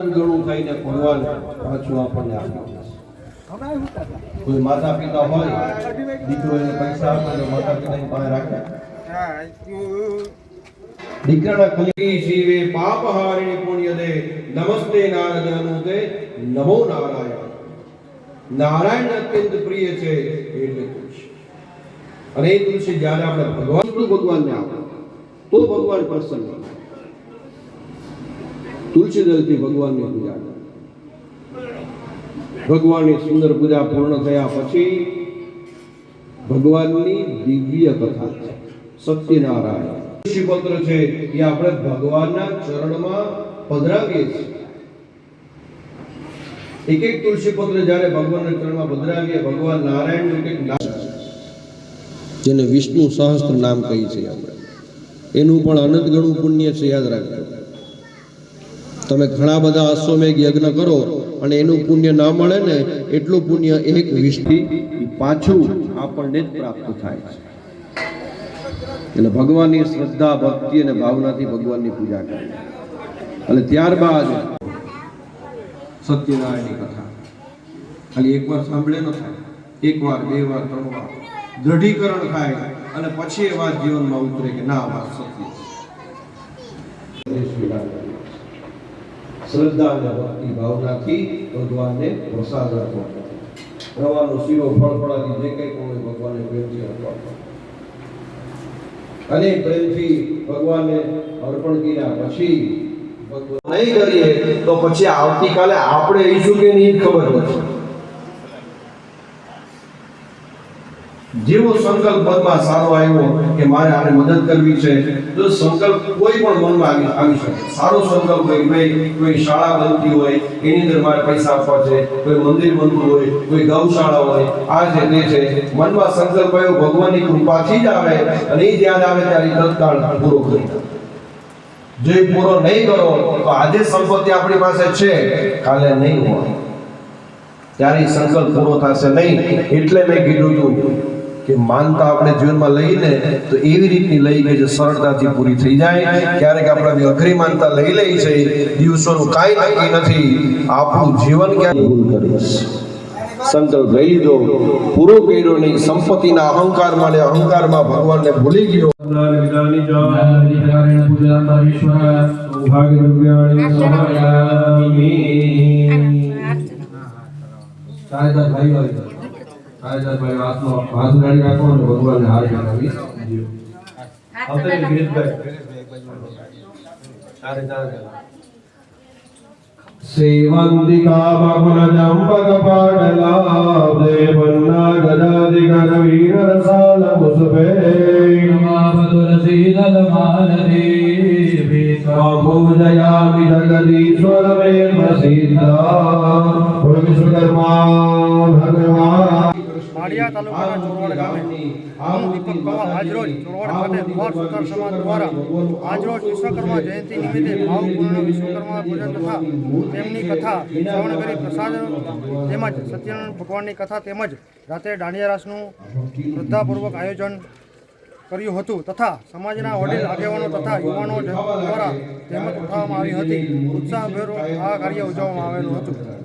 ગણું થઈને ભગવાન પાછું આપણને આપ્યું કોઈ માતા પિતા હોય દીકરો એને પૈસા આપે તો માતા પિતાની પાસે રાખે. દીકરાના કલી શિવે પાપ હારિણી પુણ્ય દે. નમસ્તે નારદ અનુદે નમો નારાયણ. નારાયણ અત્યંત પ્રિય છે એટલે તુલસી. અને એ તુલસી જ્યારે આપણે ભગવાન ભગવાનને આપો, તો ભગવાન પ્રસન્ન. તુલસી દળથી ભગવાનની પૂજા કરો. ભગવાનની સુંદર પૂજા પૂર્ણ થયા પછી ભગવાનની દિવ્ય કથા છે. સત્યનારાયણ. તુલસી પત્ર છે એ આપણે ભગવાનના ચરણમાં પધરાવીએ છીએ. એક એક તુલસી પત્ર જ્યારે ભગવાનના ચરણમાં પધરાવીએ, ભગવાન નારાયણનું એક નામ જેને વિષ્ણુ સહસ્ત્ર નામ કહી છે આપણે. એનું પણ અનંત ગણું પુણ્ય છે, યાદ રાખજો. તમે ઘણા બધા અશ્વમેઘ યજ્ઞ કરો અને એનું પુણ્ય ના મળે ને એટલું પુણ્ય એક વિષથી પાછું આપણને જ પ્રાપ્ત થાય છે. એટલે ભગવાનની શ્રદ્ધા, ભક્તિ અને ભાવનાથી ભગવાનની પૂજા કરે. અને ત્યારબાદ સત્યનારાયણની કથા. ખાલી એકવાર સાંભળે ન થાય. એકવાર બે વાર, ત્રણ વાર. દ્રઢીકરણ થાય અને પછી એ વાત જીવનમાં ઉતરે કે ના વાત સત્ય શ્રદ્ધા અને ભક્તિ ભાવનાથી ભગવાનને પ્રસાદ આપવો રવાનો શીરો ફળ ફળાથી જે કંઈ પણ ભગવાનને પ્રેમથી આપવા અને પ્રેમથી ભગવાનને અર્પણ કર્યા પછી ભગવાન નહીં કરીએ તો પછી આવતીકાલે આપણે ઈશું કે નહીં ખબર નથી જેવો સંકલ્પ મનમાં સારો આવ્યો કે મારે આને મદદ કરવી છે, તો સંકલ્પ કોઈ પણ મનમાં આવી શકે. સારો સંકલ્પ હોય ભાઈ કોઈ શાળા બનતી હોય, એની અંદર મારે પૈસા આપવા છે, કોઈ મંદિર બનતું હોય, કોઈ ગૌશાળા હોય, આ છે તે છે, મનમાં સંકલ્પ આવ્યો, ભગવાનની કૃપાથી જ આવે અને એ ધ્યાન આવે ત્યારે તત્કાળ પૂરો કરી જો એ પૂરો નહીં કરો, તો આજે સંપત્તિ આપણી પાસે છે, કાલે નહીં હોય. ત્યારે સંકલ્પ પૂરો થશે નહીં. એટલે મેં કીધું હતું કે માનતા આપણે જીવનમાં લઈને તો એવી રીતની લઈ ગઈ જે સરળતાથી પૂરી થઈ જાય. ક્યારેક આપણે અઘરી માનતા લઈ લઈ છે દિવસોનું કાંઈ નક્કી નથી. આપણું જીવન ક્યાં? ભૂલ કરીશ સંકલ્પ લઈ લીધો પૂરો કર્યો નહીં. સંપત્તિના અહંકારમાં ને અહંકારમાં ભગવાનને ભૂલી ગયો. ભાઈ ભાઈ સાયદા ભાઈ હાથનો હાથ ઉડાડી રાખો અને ભગવાનને હાર ચડાવી દ્યો. આવતા રહે ગિરીશભાઈ. સેવંતિકા બકુલ ચંપક પાટલા દેવન્ના ગદાધિકર વીર રસાલ મુસભે પૂજયામિ જગદીશ્વર મે પ્રસિદ્ધ વિશ્વકર્મા ભગવાન માળિયા તાલુકાના ચોરવાડ ગામે. હું દીપક પવાર આજરોજ ચોરવાડ ખાતે કુમાર સુતાર સમાજ દ્વારા આજરોજ વિશ્વકર્મા જયંતિ નિમિત્તે ભાવપૂર્ણ વિશ્વકર્મા પૂજન તથા તેમની કથા શ્રવણ કરી પ્રસાદ, તેમજ સત્યનારાયણ ભગવાનની કથા તેમજ રાત્રે દાંડિયા રાસનું શ્રદ્ધાપૂર્વક આયોજન કર્યું હતું તથા સમાજના વડીલ, આગેવાનો તથા યુવાનો દ્વારા તેમજ ઉઠાવવામાં આવી હતી. ઉત્સાહભેર આ કાર્ય ઉજવવામાં આવેલું હતું.